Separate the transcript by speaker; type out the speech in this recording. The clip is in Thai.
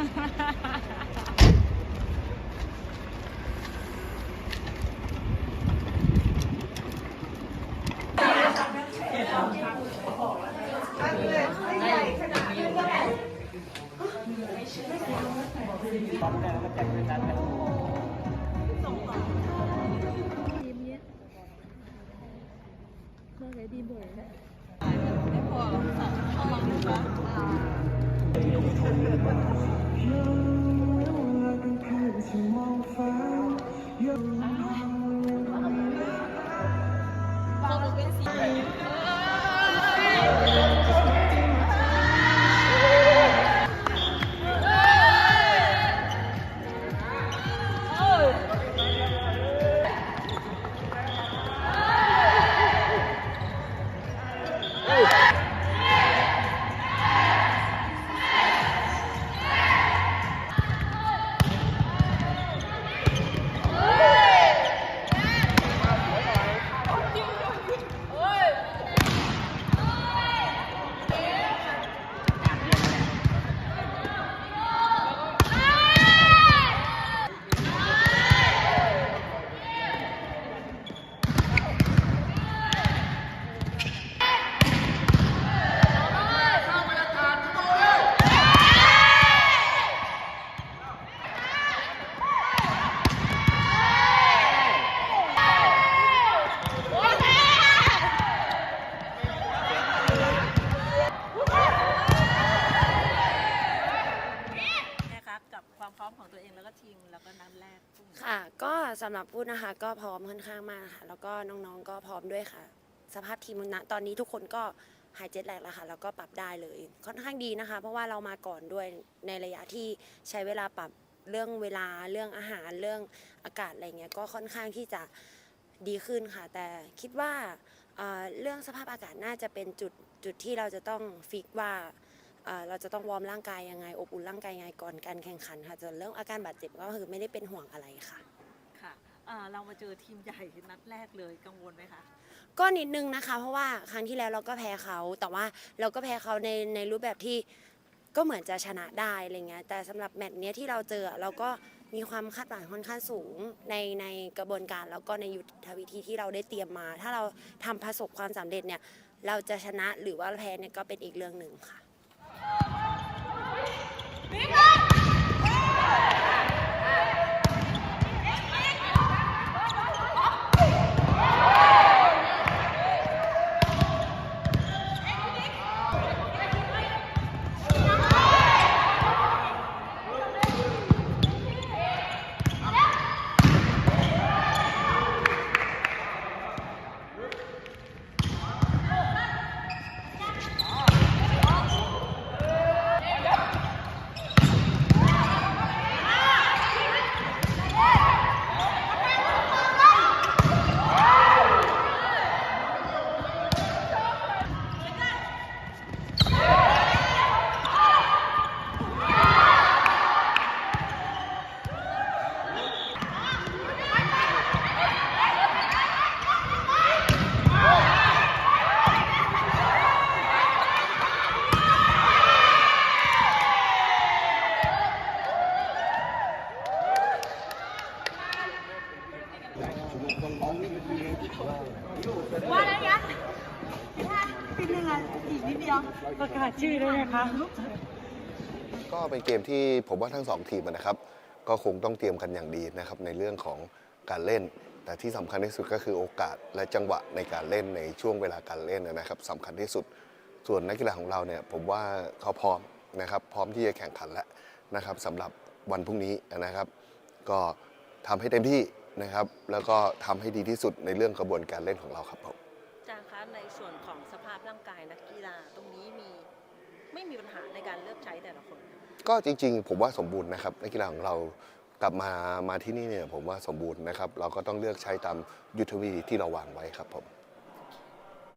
Speaker 1: ทีมเนี้ยเราใช้ดีบ่อยนะ
Speaker 2: ไม่พอหรอกค่ะเข้ามา ดู
Speaker 3: สำหรับพูดนะคะก็พร้อมค่อนข้างมากค่ะ แล้วก็น้องๆก็พร้อมด้วยค่ะ สภาพทีมณตอนนี้ทุกคนก็หายเจ็ตแลกแล้วค่ะแล้วก็ปรับได้เลย ค่อนข้างดีนะคะ เพราะว่าเรามาก่อนด้วยในระยะที่ใช้เวลาปรับเรื่องเวลาเรื่องอาหารเรื่องอากาศอะไรเงี้ยก็ค่อนข้างที่จะดีขึ้นค่ะ แต่คิดว่าเรื่องสภาพอากาศน่าจะเป็นจุดจุดที่เราจะต้องฟิกว่าเราจะต้องวอร์มร่างกายยังไง อบอุ่นร่างกายยังไงก่อนการแข่งขันค่ะส่วนเรื่องอาการบาดเจ็บก็คือไม่ได้เป็นห่วงอะไรค่ะ
Speaker 2: ค่ะเอ่อเรามาเจอทีมใหญ่นัดแรกเลยกังวลไหมคะ
Speaker 3: ก็นิดนึงนะคะ เพราะว่าครั้งที่แล้วเราก็แพ้เขาแต่ว่าเราก็แพ้เขาในในรูปแบบที่ก็เหมือนจะชนะได้อะไรเงี้ยแต่สำหรับแมตช์เนี้ยที่เราเจอเราก็มีความคาดหวังค่อนข้างสูงในในกระบวนการแล้วก็ในยุทธวิธีที่เราได้เตรียมมา ถ้าเราทำประสบความสำเร็จเนี่ยเราจะชนะหรือว่าแพ้เนี่ยก็เป็นอีกเรื่องหนึ่งค่ะ
Speaker 4: ก็เป็นเกมที่ผมว่าทั้งสองทีมนะครับ ก็คงต้องเตรียมกันอย่างดีนะครับในเรื่องของการเล่น แต่ที่สำคัญที่สุดก็คือโอกาสและจังหวะในการเล่นในช่วงเวลาการเล่นนะครับสำคัญที่สุด ส่วนนักกีฬาของเราเนี่ยผมว่าเขาพร้อมนะครับพร้อมที่จะแข่งขันแล้วนะครับสำหรับวันพรุ่งนี้นะครับ ก็ทำให้เต็มที่ นะครับ แล้วก็ทำให้ดีที่สุดในเรื่องกระบวนการเล่นของเราครับผม
Speaker 2: อาจารย์คะในส่วนของสภาพร่างกายนักกีฬาตรงนี้มีไม่มีปัญหาในการเลือกใช้แต่ละคน
Speaker 4: ก็จริงๆ ผมว่าสมบูรณ์นะครับนักกีฬาของเรากลับมามาที่นี่เนี่ยผมว่าสมบูรณ์นะครับ เราก็ต้องเลือกใช้ตามยุทธวิธีที่เราวางไว้ครับผม